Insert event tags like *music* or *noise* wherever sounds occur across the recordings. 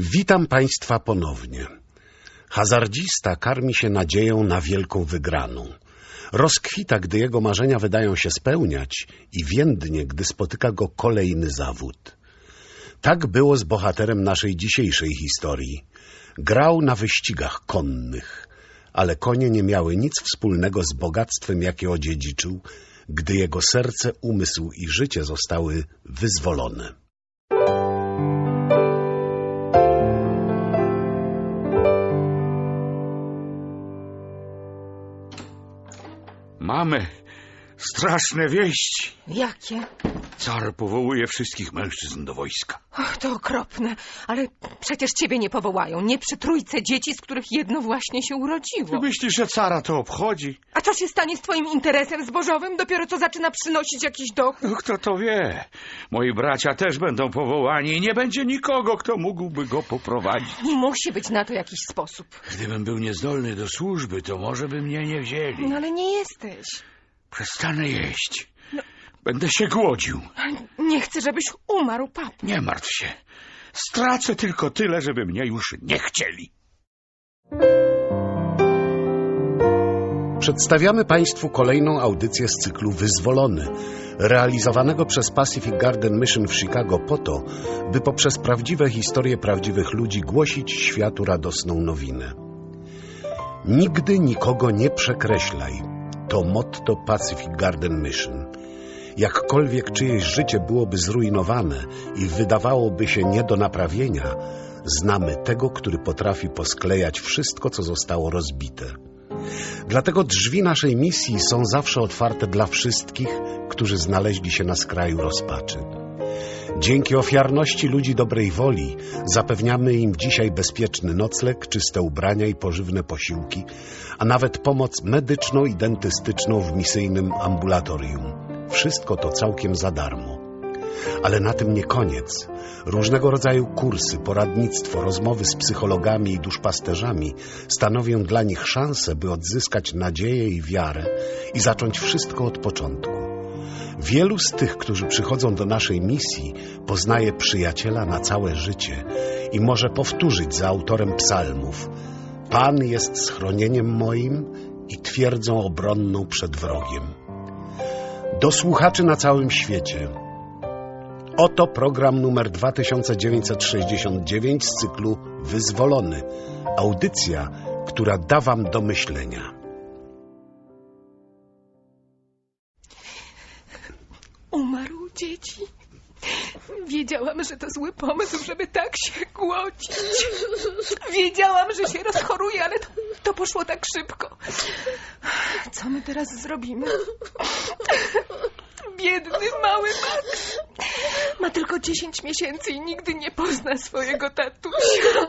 Witam Państwa ponownie. Hazardzista karmi się nadzieją na wielką wygraną. Rozkwita, gdy jego marzenia wydają się spełniać i więdnie, gdy spotyka go kolejny zawód. Tak było z bohaterem naszej dzisiejszej historii. Grał na wyścigach konnych, ale konie nie miały nic wspólnego z bogactwem, jakie odziedziczył, gdy jego serce, umysł i życie zostały wyzwolone. Mamy straszne wieści. Jakie? Car powołuje wszystkich mężczyzn do wojska. Och, to okropne, ale przecież ciebie nie powołają. Nie przy trójce dzieci, z których jedno właśnie się Ty urodziło. myślisz, że cara to obchodzi? A co się stanie z twoim interesem zbożowym? Dopiero co zaczyna przynosić jakiś dochód. No kto to wie? Moi bracia też będą powołani i nie będzie nikogo, kto mógłby go poprowadzić. Musi być na to jakiś sposób. Gdybym był niezdolny do służby, to może by mnie nie wzięli. No ale nie jesteś. Przestanę jeść. Będę się głodził. Nie chcę, żebyś umarł, pap. Nie martw się. Stracę tylko tyle, żeby mnie już nie chcieli. Przedstawiamy Państwu kolejną audycję z cyklu Wyzwolony, realizowanego przez Pacific Garden Mission w Chicago po to, by poprzez prawdziwe historie prawdziwych ludzi głosić światu radosną nowinę. Nigdy nikogo nie przekreślaj. To motto Pacific Garden Mission. Jakkolwiek czyjeś życie byłoby zrujnowane i wydawałoby się nie do naprawienia, znamy tego, który potrafi posklejać wszystko, co zostało rozbite. Dlatego drzwi naszej misji są zawsze otwarte dla wszystkich, którzy znaleźli się na skraju rozpaczy. Dzięki ofiarności ludzi dobrej woli zapewniamy im dzisiaj bezpieczny nocleg, czyste ubrania i pożywne posiłki, a nawet pomoc medyczną i dentystyczną w misyjnym ambulatorium. Wszystko to całkiem za darmo. Ale na tym nie koniec. Różnego rodzaju kursy, poradnictwo, rozmowy z psychologami i duszpasterzami stanowią dla nich szansę, by odzyskać nadzieję i wiarę i zacząć wszystko od początku. Wielu z tych, którzy przychodzą do naszej misji, poznaje przyjaciela na całe życie i może powtórzyć za autorem psalmów: Pan jest schronieniem moim i twierdzą obronną przed wrogiem. Do słuchaczy na całym świecie. Oto program numer 2969 z cyklu Wyzwolony. Audycja, która da Wam do myślenia. Dzieci. Wiedziałam, że to zły pomysł, żeby tak się głodzić. Wiedziałam, że się rozchoruje, ale to, to poszło tak szybko. Co my teraz zrobimy? Biedny mały Max. Ma tylko 10 miesięcy i nigdy nie pozna swojego tatusia.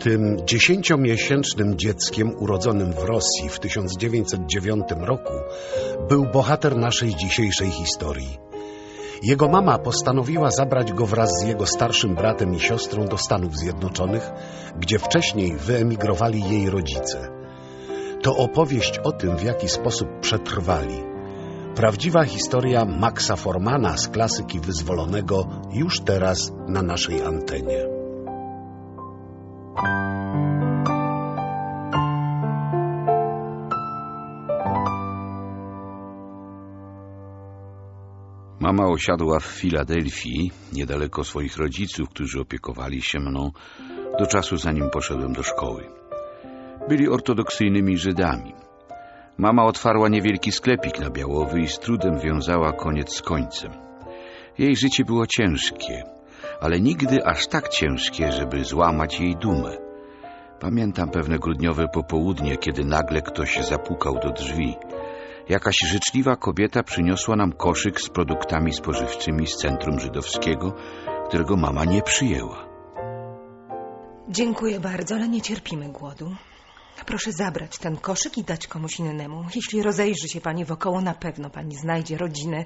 Tym dziesięciomiesięcznym dzieckiem urodzonym w Rosji w 1909 roku był bohater naszej dzisiejszej historii. Jego mama postanowiła zabrać go wraz z jego starszym bratem i siostrą do Stanów Zjednoczonych, gdzie wcześniej wyemigrowali jej rodzice. To opowieść o tym, w jaki sposób przetrwali. Prawdziwa historia Maxa Formana z klasyki wyzwolonego już teraz na naszej antenie. Mama osiadła w Filadelfii, niedaleko swoich rodziców, którzy opiekowali się mną do czasu, zanim poszedłem do szkoły. Byli ortodoksyjnymi Żydami. Mama otwarła niewielki sklepik na Białowy i z trudem wiązała koniec z końcem. Jej życie było ciężkie, ale nigdy aż tak ciężkie, żeby złamać jej dumę. Pamiętam pewne grudniowe popołudnie, kiedy nagle ktoś zapukał do drzwi. Jakaś życzliwa kobieta przyniosła nam koszyk z produktami spożywczymi z centrum żydowskiego, którego mama nie przyjęła. Dziękuję bardzo, ale nie cierpimy głodu. Proszę zabrać ten koszyk i dać komuś innemu. Jeśli rozejrzy się pani wokoło, na pewno pani znajdzie rodzinę,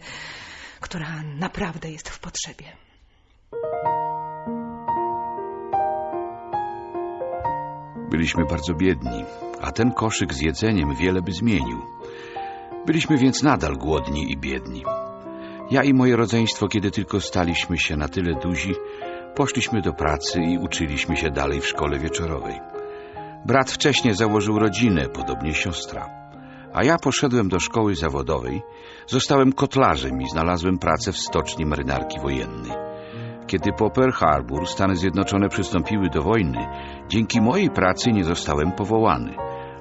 która naprawdę jest w potrzebie. Byliśmy bardzo biedni, a ten koszyk z jedzeniem wiele by zmienił. Byliśmy więc nadal głodni i biedni. Ja i moje rodzeństwo, kiedy tylko staliśmy się na tyle duzi, poszliśmy do pracy i uczyliśmy się dalej w szkole wieczorowej. Brat wcześniej założył rodzinę, podobnie siostra. A ja poszedłem do szkoły zawodowej, zostałem kotlarzem i znalazłem pracę w stoczni marynarki wojennej. Kiedy po Pearl Harbor Stany Zjednoczone przystąpiły do wojny, dzięki mojej pracy nie zostałem powołany.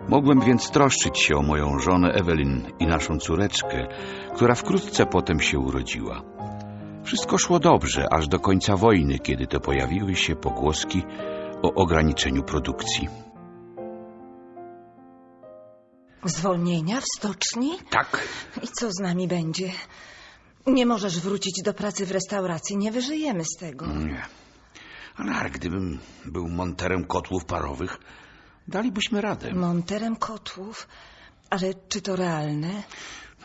Mogłem więc troszczyć się o moją żonę Ewelin i naszą córeczkę, która wkrótce potem się urodziła. Wszystko szło dobrze, aż do końca wojny, kiedy to pojawiły się pogłoski o ograniczeniu produkcji. Zwolnienia w stoczni? Tak, I co z nami będzie? Nie możesz wrócić do pracy w restauracji, nie wyżyjemy z tego. nie. Ale gdybym był monterem kotłów parowych, dalibyśmy radę. Monterem kotłów? Ale czy to realne?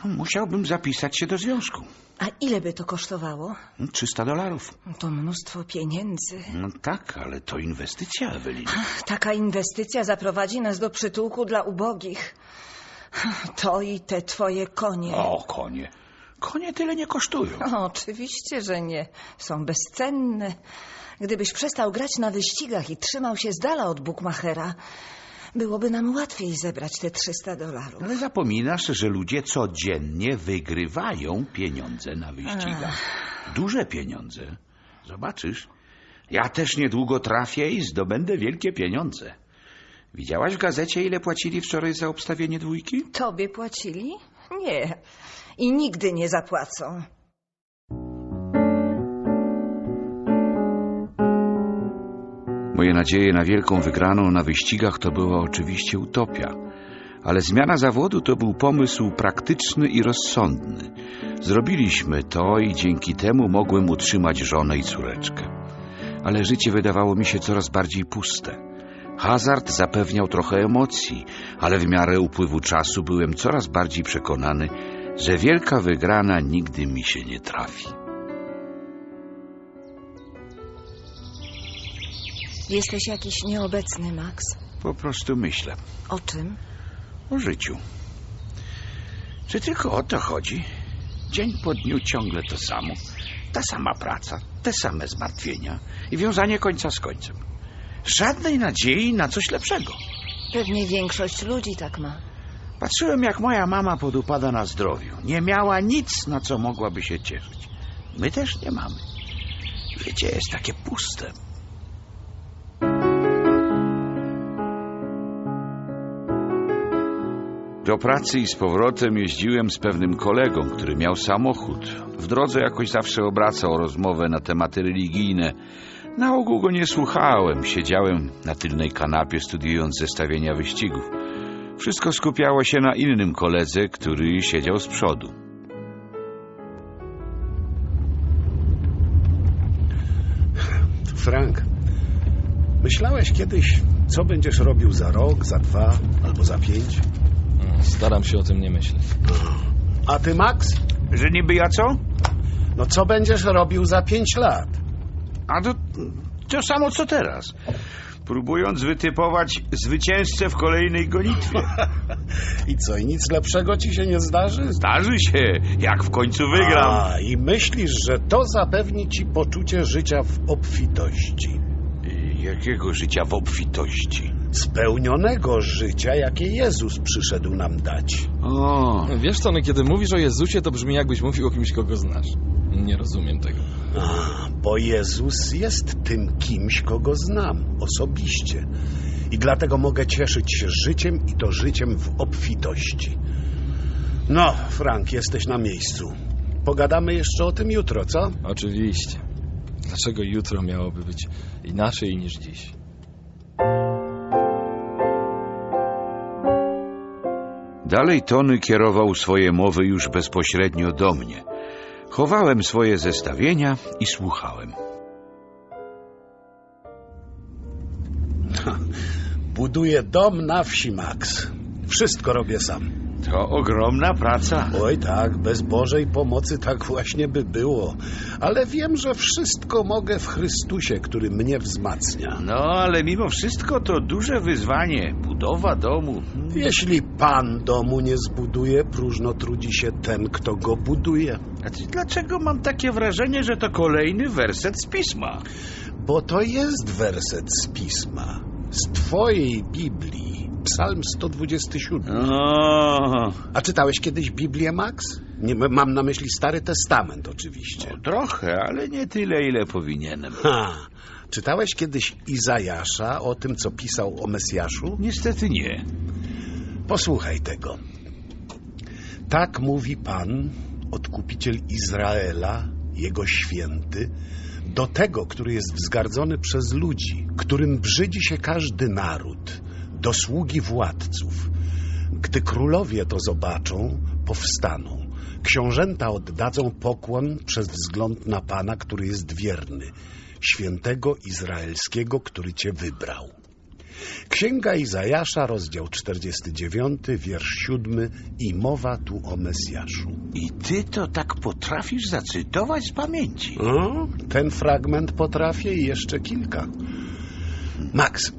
No, Musiałbym zapisać się do związku. A ile by to kosztowało? 300 dolarów. To mnóstwo pieniędzy. No tak, ale to inwestycja, Ewelin. Taka inwestycja zaprowadzi nas do przytułku dla ubogich. To i te twoje konie. O, konie. Konie tyle nie kosztują. Oczywiście, że nie. Są bezcenne. Gdybyś przestał grać na wyścigach i trzymał się z dala od Bukmachera, byłoby nam łatwiej zebrać te 300 dolarów. Ale zapominasz, że ludzie codziennie wygrywają pieniądze na wyścigach. Duże pieniądze. Zobaczysz, ja też niedługo trafię i zdobędę wielkie pieniądze. Widziałaś w gazecie, ile płacili wczoraj za obstawienie dwójki? Tobie płacili? Nie. I nigdy nie zapłacą. Moje nadzieje na wielką wygraną na wyścigach to była oczywiście utopia. Ale zmiana zawodu to był pomysł praktyczny i rozsądny. Zrobiliśmy to i dzięki temu mogłem utrzymać żonę i córeczkę. Ale życie wydawało mi się coraz bardziej puste. Hazard zapewniał trochę emocji, ale w miarę upływu czasu byłem coraz bardziej przekonany, że wielka wygrana nigdy mi się nie trafi. Jesteś jakiś nieobecny, Max. Po prostu myślę O czym? o życiu. Czy tylko o to chodzi? Dzień po dniu ciągle to samo. Ta sama praca, te same zmartwienia i wiązanie końca z końcem. Żadnej nadziei na coś lepszego. Pewnie większość ludzi tak ma. Patrzyłem, jak moja mama podupada na zdrowiu. Nie miała nic, na co mogłaby się cieszyć. My też nie mamy. Życie jest takie puste. Do pracy i z powrotem jeździłem z pewnym kolegą, który miał samochód. W drodze jakoś zawsze obracał rozmowę na tematy religijne. Na ogół go nie słuchałem. Siedziałem na tylnej kanapie, studiując zestawienia wyścigów. Wszystko skupiało się na innym koledze, który siedział z przodu. Frank, myślałeś kiedyś, co będziesz robił za rok, za dwa albo za pięć? Staram się o tym nie myśleć. A ty, Max? Że niby ja co? No co będziesz robił za pięć lat? A to, to samo co teraz. Próbując wytypować zwycięzcę w kolejnej gonitwie. *laughs* I co, i nic lepszego ci się nie zdarzy? Zdarzy się, jak w końcu wygram. A, i myślisz, że to zapewni ci poczucie życia w obfitości. I Jakiego życia w obfitości? Spełnionego życia, jakie Jezus przyszedł nam dać. O, Wiesz co, no kiedy mówisz o Jezusie, to brzmi jakbyś mówił o kimś, kogo znasz. Nie rozumiem tego. A, bo Jezus jest tym kimś, kogo znam osobiście. I dlatego mogę cieszyć się życiem i to życiem w obfitości. No, Frank, jesteś na miejscu. Pogadamy jeszcze o tym jutro, co? Oczywiście. Dlaczego jutro miałoby być inaczej niż dziś? Dalej Tony kierował swoje mowy już bezpośrednio do mnie. Chowałem swoje zestawienia i słuchałem. *laughs* Buduję dom na wsi, Max. Wszystko robię sam. To ogromna praca. Oj tak, bez Bożej pomocy tak właśnie by było. Ale wiem, że wszystko mogę w Chrystusie, który mnie wzmacnia. No, ale mimo wszystko to duże wyzwanie. Budowa domu. Jeśli Pan domu nie zbuduje, próżno trudzi się ten, kto go buduje. A ty, dlaczego mam takie wrażenie, że to kolejny werset z pisma? Bo to jest werset z pisma, z Twojej Biblii, Psalm 127. No, A czytałeś kiedyś Biblię, Max? Nie, mam na myśli Stary Testament, oczywiście. trochę, ale nie tyle, ile powinienem. Ha. Czytałeś kiedyś Izajasza o tym, co pisał o Mesjaszu? Niestety nie. Posłuchaj tego. Tak mówi Pan, odkupiciel Izraela, jego święty, do tego, który jest wzgardzony przez ludzi, którym brzydzi się każdy naród, do sługi władców. Gdy królowie to zobaczą, powstaną. Książęta oddadzą pokłon przez wzgląd na Pana, który jest wierny, świętego Izraelskiego, który cię wybrał. Księga Izajasza, rozdział 49, wiersz 7 i mowa tu o Mesjaszu. I ty to tak potrafisz zacytować z pamięci. O, ten fragment potrafię i jeszcze kilka. Max,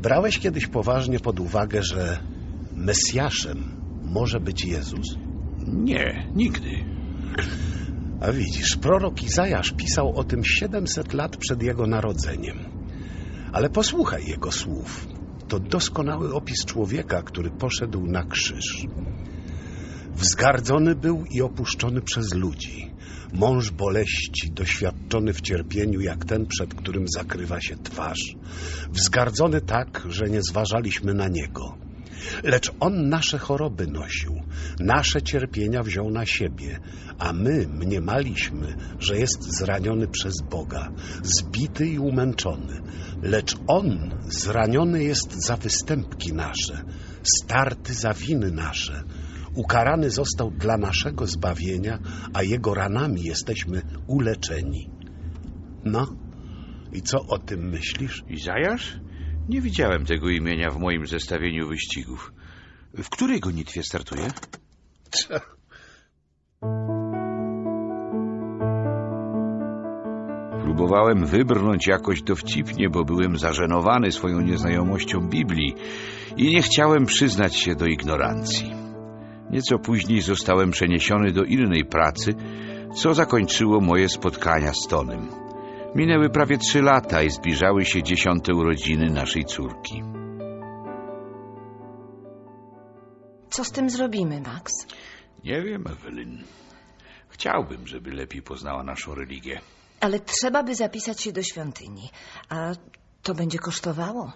brałeś kiedyś poważnie pod uwagę, że Mesjaszem może być Jezus? Nie, nigdy. A widzisz, prorok Izajasz pisał o tym 700 lat przed jego narodzeniem. Ale posłuchaj jego słów. To doskonały opis człowieka, który poszedł na krzyż. Wzgardzony był i opuszczony przez ludzi. Mąż boleści, doświadczony w cierpieniu jak ten, przed którym zakrywa się twarz. Wzgardzony tak, że nie zważaliśmy na niego. Lecz on nasze choroby nosił, nasze cierpienia wziął na siebie, a my mniemaliśmy, że jest zraniony przez Boga, zbity i umęczony. Lecz on zraniony jest za występki nasze, starty za winy nasze. Ukarany został dla naszego zbawienia, a jego ranami jesteśmy uleczeni. No, i co o tym myślisz? Izajasz? Nie widziałem tego imienia w moim zestawieniu wyścigów. W której gonitwie startuje? Próbowałem wybrnąć jakoś dowcipnie, bo byłem zażenowany swoją nieznajomością Biblii i nie chciałem przyznać się do ignorancji. Nieco później zostałem przeniesiony do innej pracy, co zakończyło moje spotkania z Tonem. Minęły prawie trzy lata i zbliżały się dziesiąte urodziny naszej córki. Co z tym zrobimy, Max? Nie wiem, Ewelyn. Chciałbym, żeby lepiej poznała naszą religię. Ale trzeba by zapisać się do świątyni. A to będzie kosztowało.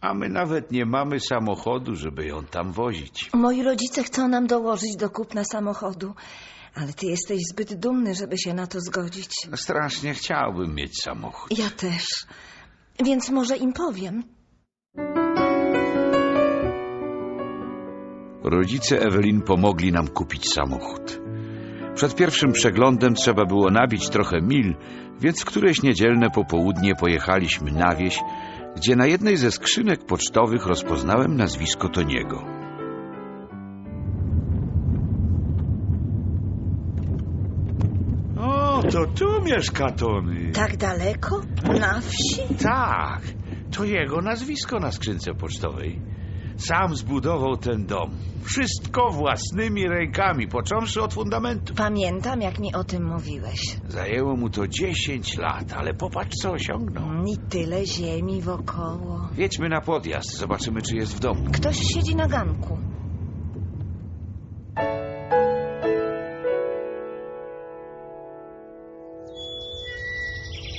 A my nawet nie mamy samochodu, żeby ją tam wozić. Moi rodzice chcą nam dołożyć do kupna samochodu, ale ty jesteś zbyt dumny, żeby się na to zgodzić. Strasznie chciałbym mieć samochód. Ja też. Więc może im powiem. Rodzice Ewelin pomogli nam kupić samochód. Przed pierwszym przeglądem trzeba było nabić trochę mil, więc w któreś niedzielne popołudnie pojechaliśmy na wieś, gdzie na jednej ze skrzynek pocztowych rozpoznałem nazwisko Toniego. O, to tu mieszka Tony. Tak daleko? Na wsi? Tak, to jego nazwisko na skrzynce pocztowej. Sam zbudował ten dom. Wszystko własnymi rękami, począwszy od fundamentu. Pamiętam, jak mi o tym mówiłeś. Zajęło mu to 10 lat, ale popatrz, co osiągnął. I tyle ziemi wokoło. Wiedźmy na podjazd, zobaczymy, czy jest w domu. Ktoś siedzi na ganku.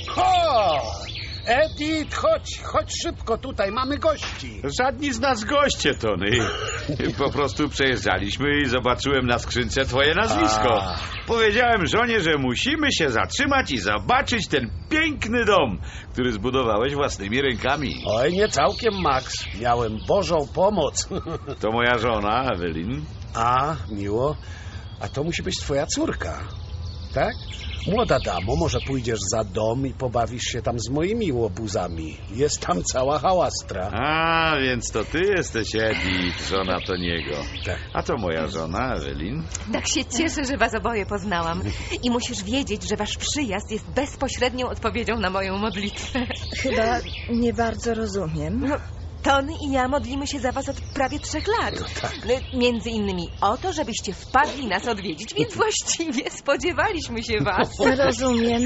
Ho! Edith, chodź, chodź szybko tutaj, mamy gości. Żadni z nas goście, Tony. *laughs* Po prostu przejeżdżaliśmy i zobaczyłem na skrzynce twoje nazwisko. A. Powiedziałem żonie, że musimy się zatrzymać i zobaczyć ten piękny dom, który zbudowałeś własnymi rękami. Oj, nie całkiem, Max. Miałem Bożą pomoc. To moja żona, Ewelin. A, miło. A to musi być twoja córka. Tak? Młoda damo, może pójdziesz za dom i pobawisz się tam z moimi łobuzami. Jest tam cała hałastra. A, więc to ty jesteś Edith, żona Toniego. Tak. A to moja żona, Ewelin. Tak się cieszę, że was oboje poznałam. I musisz wiedzieć, że wasz przyjazd jest bezpośrednią odpowiedzią na moją modlitwę. Chyba nie bardzo rozumiem. No, Tony i ja modlimy się za was od prawie trzech lat. No, Między innymi o to, żebyście wpadli nas odwiedzić, więc *laughs* właściwie spodziewaliśmy się was. *laughs* Rozumiem.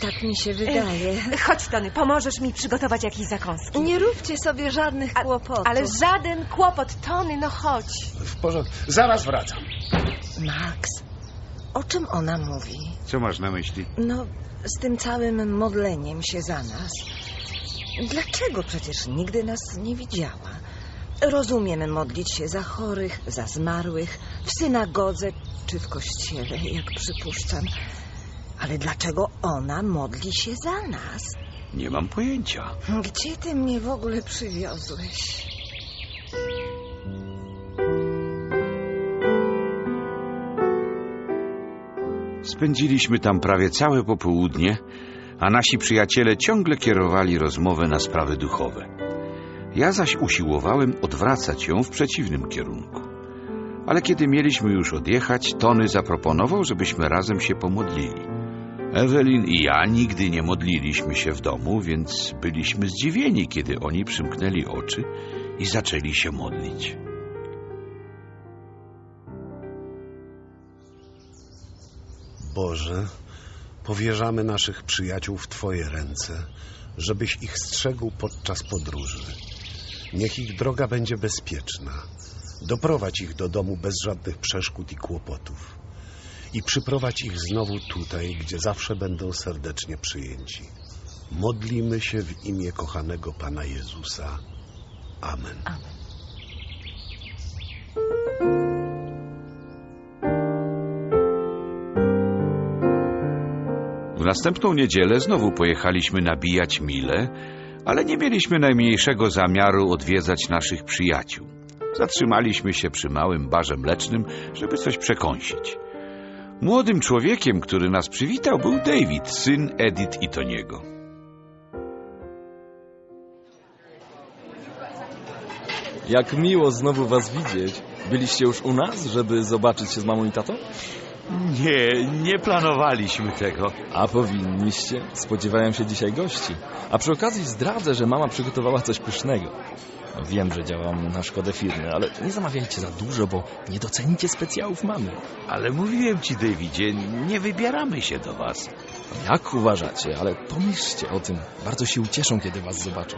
Tak mi się wydaje. Chodź, Tony, pomożesz mi przygotować jakieś zakąski. Nie róbcie sobie żadnych kłopotów. Ale żaden kłopot, Tony, no chodź. W porządku. Zaraz wracam. Max, o czym ona mówi? Co masz na myśli? No, z tym całym modleniem się za nas. Dlaczego przecież nigdy nas nie widziała? Rozumiem modlić się za chorych, za zmarłych, w synagodze czy w kościele, jak przypuszczam. Ale dlaczego ona modli się za nas? Nie mam pojęcia. Gdzie ty mnie w ogóle przywiozłeś? Spędziliśmy tam prawie całe popołudnie, a nasi przyjaciele ciągle kierowali rozmowę na sprawy duchowe. Ja zaś usiłowałem odwracać ją w przeciwnym kierunku. Ale kiedy mieliśmy już odjechać, Tony zaproponował, żebyśmy razem się pomodlili. Ewelin i ja nigdy nie modliliśmy się w domu, więc byliśmy zdziwieni, kiedy oni przymknęli oczy i zaczęli się modlić. Boże, powierzamy naszych przyjaciół w Twoje ręce, żebyś ich strzegł podczas podróży. Niech ich droga będzie bezpieczna. Doprowadź ich do domu bez żadnych przeszkód i kłopotów. I przyprowadź ich znowu tutaj, gdzie zawsze będą serdecznie przyjęci. Modlimy się w imię kochanego Pana Jezusa. Amen. W następną niedzielę znowu pojechaliśmy nabijać mile, ale nie mieliśmy najmniejszego zamiaru odwiedzać naszych przyjaciół. Zatrzymaliśmy się przy małym barze mlecznym, żeby coś przekąsić. Młodym człowiekiem, który nas przywitał, był David, syn Edith i Toniego. Jak miło znowu was widzieć. Byliście już u nas, żeby zobaczyć się z mamą i tatą? Nie, nie planowaliśmy tego. A powinniście. Spodziewałem się dzisiaj gości. A przy okazji zdradzę, że mama przygotowała coś pysznego. Wiem, że działam na szkodę firmy, ale nie zamawiajcie za dużo, bo nie docenicie specjałów mamy. Ale mówiłem ci, Davidzie, nie wybieramy się do was. Jak uważacie? Ale pomyślcie o tym. Bardzo się ucieszą, kiedy was zobaczą.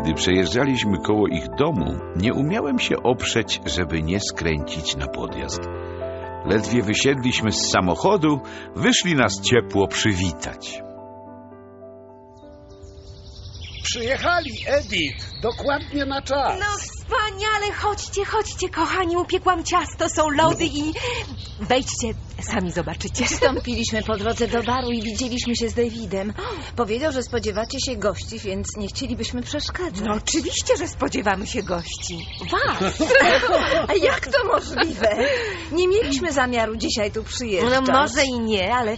Kiedy przejeżdżaliśmy koło ich domu, nie umiałem się oprzeć, żeby nie skręcić na podjazd. Ledwie wysiedliśmy z samochodu, wyszli nas ciepło przywitać. Przyjechali, Edith, dokładnie na czas. No wspaniale, chodźcie, chodźcie, kochani, upiekłam ciasto, są lody i... Wejdźcie, sami zobaczycie. *laughs* Wstąpiliśmy po drodze do baru i widzieliśmy się z Davidem. Powiedział, że spodziewacie się gości, więc nie chcielibyśmy przeszkadzać. No oczywiście, że spodziewamy się gości. Was! *laughs* A jak to możliwe? Nie mieliśmy zamiaru dzisiaj tu przyjeżdżać. No może i nie, ale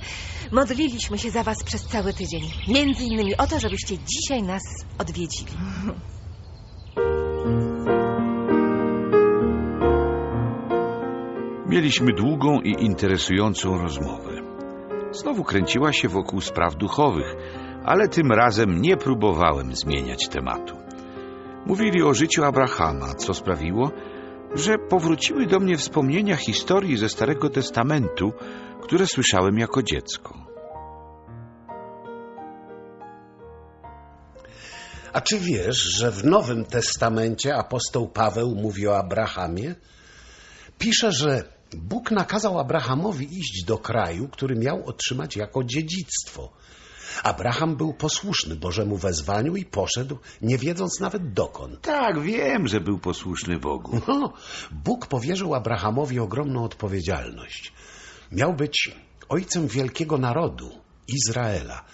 modliliśmy się za was przez cały tydzień. Między innymi o to, żebyście dzisiaj nas odwiedzili. Mieliśmy długą i interesującą rozmowę. Znowu kręciła się wokół spraw duchowych, ale tym razem nie próbowałem zmieniać tematu. Mówili o życiu Abrahama, co sprawiło, że powróciły do mnie wspomnienia historii ze Starego Testamentu, które słyszałem jako dziecko. A czy wiesz, że w Nowym Testamencie apostoł Paweł mówi o Abrahamie? Pisze, że Bóg nakazał Abrahamowi iść do kraju, który miał otrzymać jako dziedzictwo. Abraham był posłuszny Bożemu wezwaniu i poszedł, nie wiedząc nawet dokąd. Tak, wiem, że był posłuszny Bogu. No, Bóg powierzył Abrahamowi ogromną odpowiedzialność. Miał być ojcem wielkiego narodu, Izraela,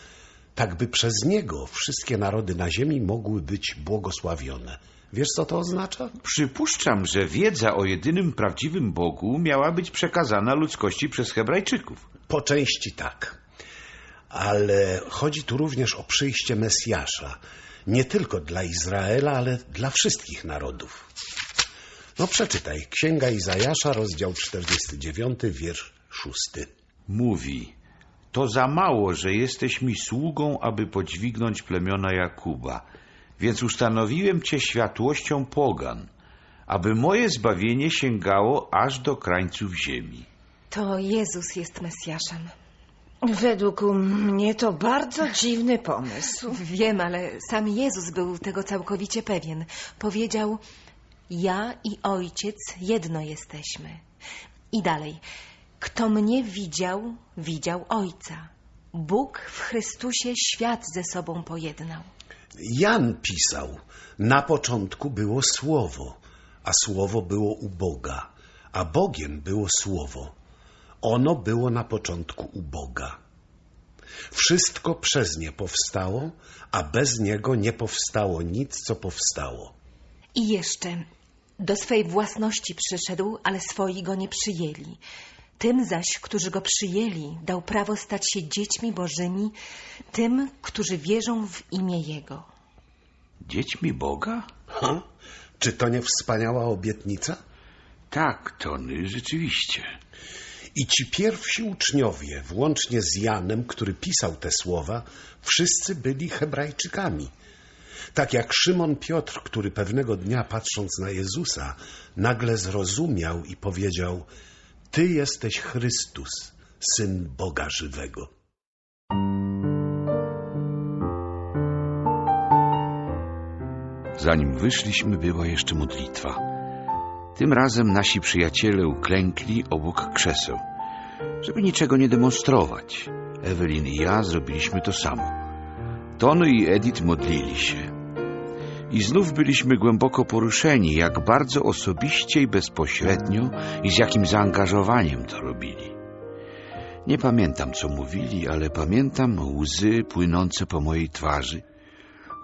tak by przez niego wszystkie narody na ziemi mogły być błogosławione. Wiesz, co to oznacza? Przypuszczam, że wiedza o jedynym prawdziwym Bogu miała być przekazana ludzkości przez Hebrajczyków. Po części tak. Ale chodzi tu również o przyjście Mesjasza. Nie tylko dla Izraela, ale dla wszystkich narodów. No przeczytaj. Księga Izajasza, rozdział 49, wiersz 6. Mówi, to za mało, że jesteś mi sługą, aby podźwignąć plemiona Jakuba, więc ustanowiłem cię światłością pogan, aby moje zbawienie sięgało aż do krańców ziemi. To Jezus jest Mesjaszem. Według mnie to bardzo dziwny pomysł. Wiem, ale sam Jezus był tego całkowicie pewien. Powiedział: Ja i ojciec jedno jesteśmy. I dalej: Kto mnie widział, widział ojca. Bóg w Chrystusie świat ze sobą pojednał. Jan pisał, na początku było Słowo, a Słowo było u Boga, a Bogiem było Słowo. Ono było na początku u Boga. Wszystko przez nie powstało, a bez niego nie powstało nic, co powstało. I jeszcze: Do swej własności przyszedł, ale swoi go nie przyjęli. Tym zaś, którzy go przyjęli, dał prawo stać się dziećmi Bożymi, tym, którzy wierzą w imię Jego. Dziećmi Boga? Ha? Czy to nie wspaniała obietnica? Tak, Tony, rzeczywiście. I ci pierwsi uczniowie, włącznie z Janem, który pisał te słowa, wszyscy byli Hebrajczykami. Tak jak Szymon Piotr, który pewnego dnia patrząc na Jezusa, nagle zrozumiał i powiedział: Ty jesteś Chrystus, syn Boga żywego. Zanim wyszliśmy, była jeszcze modlitwa. Tym razem nasi przyjaciele uklękli obok krzeseł, żeby niczego nie demonstrować. Ewelin i ja zrobiliśmy to samo. Tony i Edith modlili się. I znów byliśmy głęboko poruszeni, jak bardzo osobiście i bezpośrednio i z jakim zaangażowaniem to robili. Nie pamiętam, co mówili, ale pamiętam łzy płynące po mojej twarzy,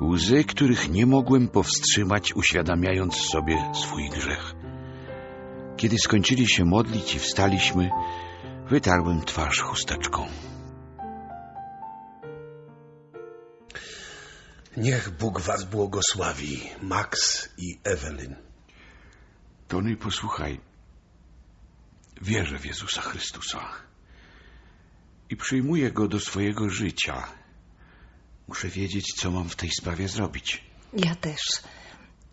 Łzy, których nie mogłem powstrzymać, uświadamiając sobie swój grzech. Kiedy skończyli się modlić i wstaliśmy, wytarłem twarz chusteczką. Niech Bóg was błogosławi, Max i Ewelyn. Tony, posłuchaj. Wierzę w Jezusa Chrystusa i przyjmuję Go do swojego życia. Muszę wiedzieć, co mam w tej sprawie zrobić. Ja też.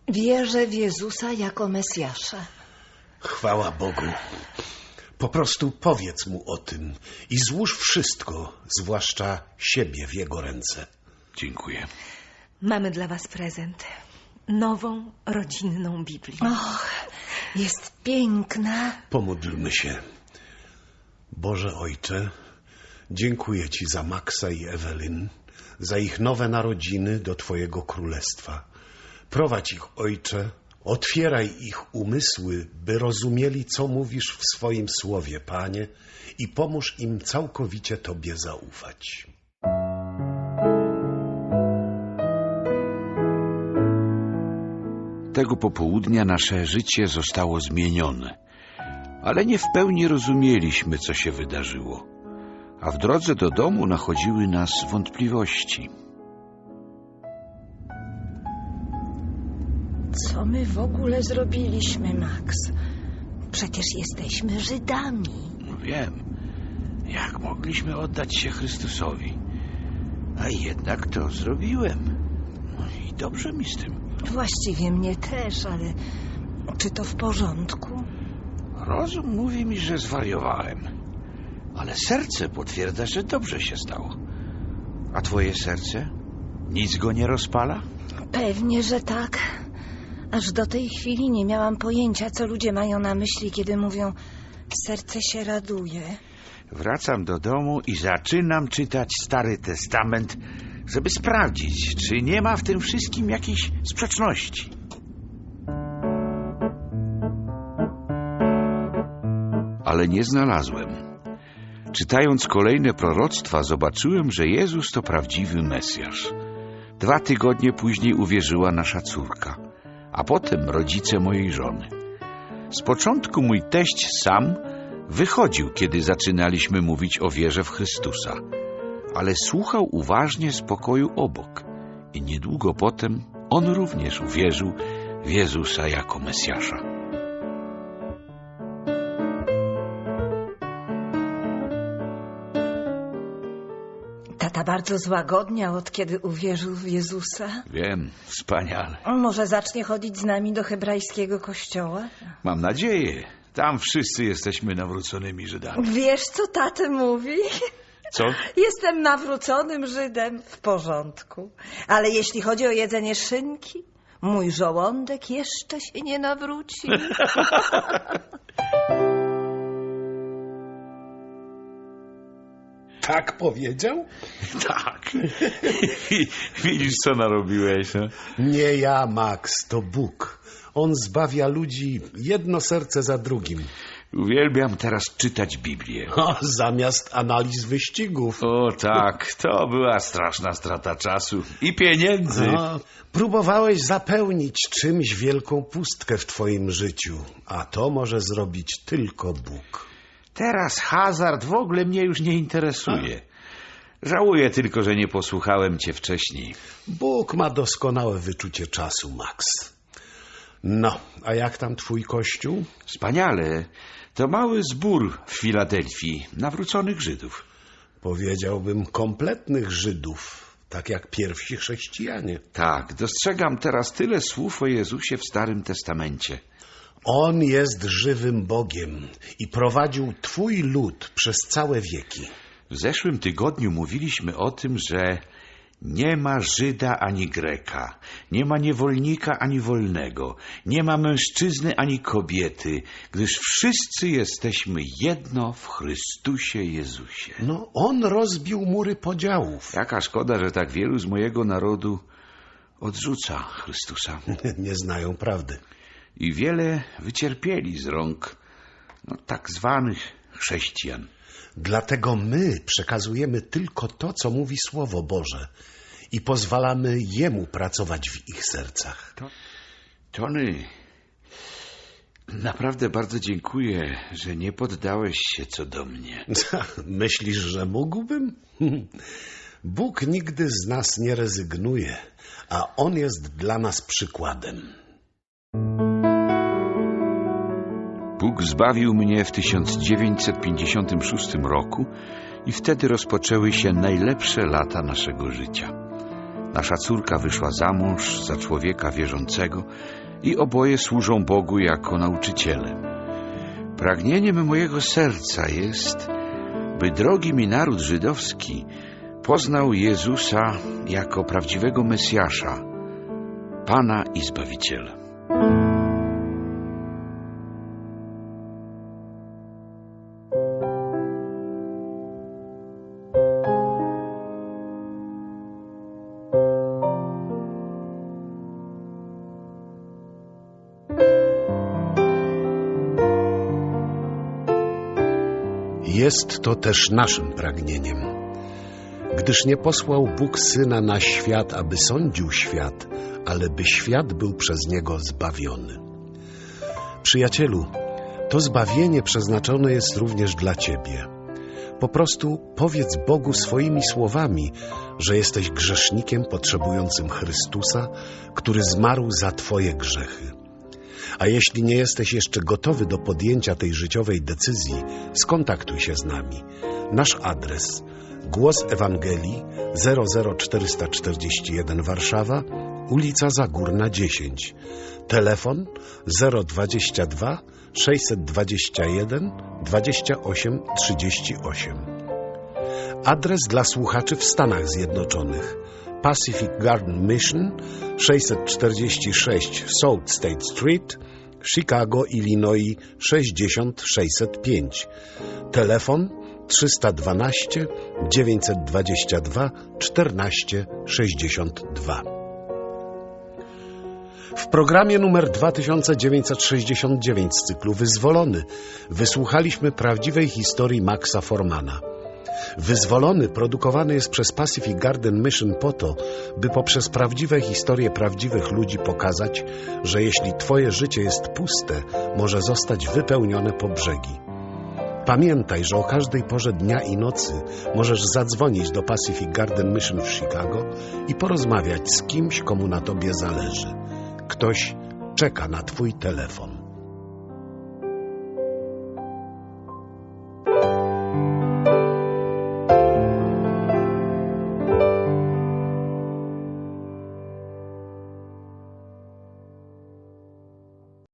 Wierzę w Jezusa jako Mesjasza. Chwała Bogu. Po prostu powiedz mu o tym i złóż wszystko, zwłaszcza siebie w jego ręce. Dziękuję. Mamy dla Was prezent. Nową, rodzinną Biblię. Och, jest piękna. Pomódlmy się. Boże Ojcze, dziękuję Ci za Maxa i Ewelyn, za ich nowe narodziny do Twojego Królestwa. Prowadź ich, Ojcze, otwieraj ich umysły, by rozumieli, co mówisz w swoim słowie, Panie, i pomóż im całkowicie Tobie zaufać. Tego popołudnia nasze życie zostało zmienione, ale nie w pełni rozumieliśmy, co się wydarzyło, a w drodze do domu nachodziły nas wątpliwości. Co my w ogóle zrobiliśmy, Max? Przecież jesteśmy Żydami. No Wiem, jak mogliśmy oddać się Chrystusowi, a jednak to zrobiłem. No i dobrze mi z tym. Właściwie mnie też, ale czy to w porządku? Rozum mówi mi, że zwariowałem, ale serce potwierdza, że dobrze się stało. A twoje serce? Nic go nie rozpala? Pewnie, że tak. Aż do tej chwili nie miałam pojęcia, co ludzie mają na myśli, kiedy mówią serce się raduje. Wracam do domu i zaczynam czytać Stary Testament, żeby sprawdzić, czy nie ma w tym wszystkim jakiejś sprzeczności. Ale nie znalazłem. Czytając kolejne proroctwa, zobaczyłem, że Jezus to prawdziwy Mesjasz. Dwa tygodnie później uwierzyła nasza córka, a potem rodzice mojej żony. Z początku mój teść sam wychodził, kiedy zaczynaliśmy mówić o wierze w Chrystusa, ale słuchał uważnie z pokoju obok i niedługo potem on również uwierzył w Jezusa jako Mesjasza. Tata bardzo złagodniał, od kiedy uwierzył w Jezusa. Wiem, wspaniale. Może zacznie chodzić z nami do hebrajskiego kościoła? Mam nadzieję. Tam wszyscy jesteśmy nawróconymi Żydami. Wiesz, co tatę mówi? Co? Jestem nawróconym Żydem w porządku. Ale jeśli chodzi o jedzenie szynki, mój żołądek jeszcze się nie nawróci. *laughs* Tak powiedział? *laughs* Tak. Widzisz, co narobiłeś, no? Nie ja, Max, to Bóg. On zbawia ludzi jedno serce za drugim. Uwielbiam teraz czytać Biblię. *laughs* O, zamiast analiz wyścigów. O tak, to była straszna strata czasu i pieniędzy. No, próbowałeś zapełnić czymś wielką pustkę w twoim życiu, a to może zrobić tylko Bóg. Teraz hazard w ogóle mnie już nie interesuje. Żałuję tylko, że nie posłuchałem cię wcześniej. Bóg ma doskonałe wyczucie czasu, Max. No, a jak tam twój kościół? Wspaniale. To mały zbór w Filadelfii nawróconych Żydów. Powiedziałbym kompletnych Żydów, tak jak pierwsi chrześcijanie. Tak, dostrzegam teraz tyle słów o Jezusie w Starym Testamencie. On jest żywym Bogiem i prowadził twój lud przez całe wieki. W zeszłym tygodniu mówiliśmy o tym, że nie ma Żyda ani Greka, nie ma niewolnika ani wolnego, nie ma mężczyzny ani kobiety, gdyż wszyscy jesteśmy jedno w Chrystusie Jezusie. No, on rozbił mury podziałów. *laughs* Jaka szkoda, że tak wielu z mojego narodu odrzuca Chrystusa. *laughs* Nie znają prawdy. I wiele wycierpieli z rąk no, tak zwanych chrześcijan. Dlatego my przekazujemy tylko to, co mówi Słowo Boże i pozwalamy Jemu pracować w ich sercach. Tony, naprawdę bardzo dziękuję, że nie poddałeś się co do mnie. *laughs* Myślisz, że mógłbym? *laughs* Bóg nigdy z nas nie rezygnuje, a On jest dla nas przykładem. Bóg zbawił mnie w 1956 roku i wtedy rozpoczęły się najlepsze lata naszego życia. Nasza córka wyszła za mąż za człowieka wierzącego i oboje służą Bogu jako nauczyciele. Pragnieniem mojego serca jest, by drogi mi naród żydowski poznał Jezusa jako prawdziwego Mesjasza, Pana i Zbawiciela. Jest to też naszym pragnieniem. Gdyż nie posłał Bóg Syna na świat, aby sądził świat, ale by świat był przez Niego zbawiony. Przyjacielu, to zbawienie przeznaczone jest również dla Ciebie. Po prostu powiedz Bogu swoimi słowami, że jesteś grzesznikiem potrzebującym Chrystusa, który zmarł za Twoje grzechy. A jeśli nie jesteś jeszcze gotowy do podjęcia tej życiowej decyzji, skontaktuj się z nami. Nasz adres Głos Ewangelii 00441 Warszawa, ulica Zagórna 10. Telefon 022 621 28 38. Adres dla słuchaczy w Stanach Zjednoczonych Pacific Garden Mission 646 South State Street, Chicago, Illinois 60605. Telefon 312 922 14 62. W programie numer 2969 z cyklu Wyzwolony wysłuchaliśmy prawdziwej historii Maxa Formana. Wyzwolony produkowany jest przez Pacific Garden Mission po to, by poprzez prawdziwe historie prawdziwych ludzi pokazać, że jeśli Twoje życie jest puste, może zostać wypełnione po brzegi. Pamiętaj, że o każdej porze dnia i nocy możesz zadzwonić do Pacific Garden Mission w Chicago i porozmawiać z kimś, komu na Tobie zależy. Ktoś czeka na Twój telefon.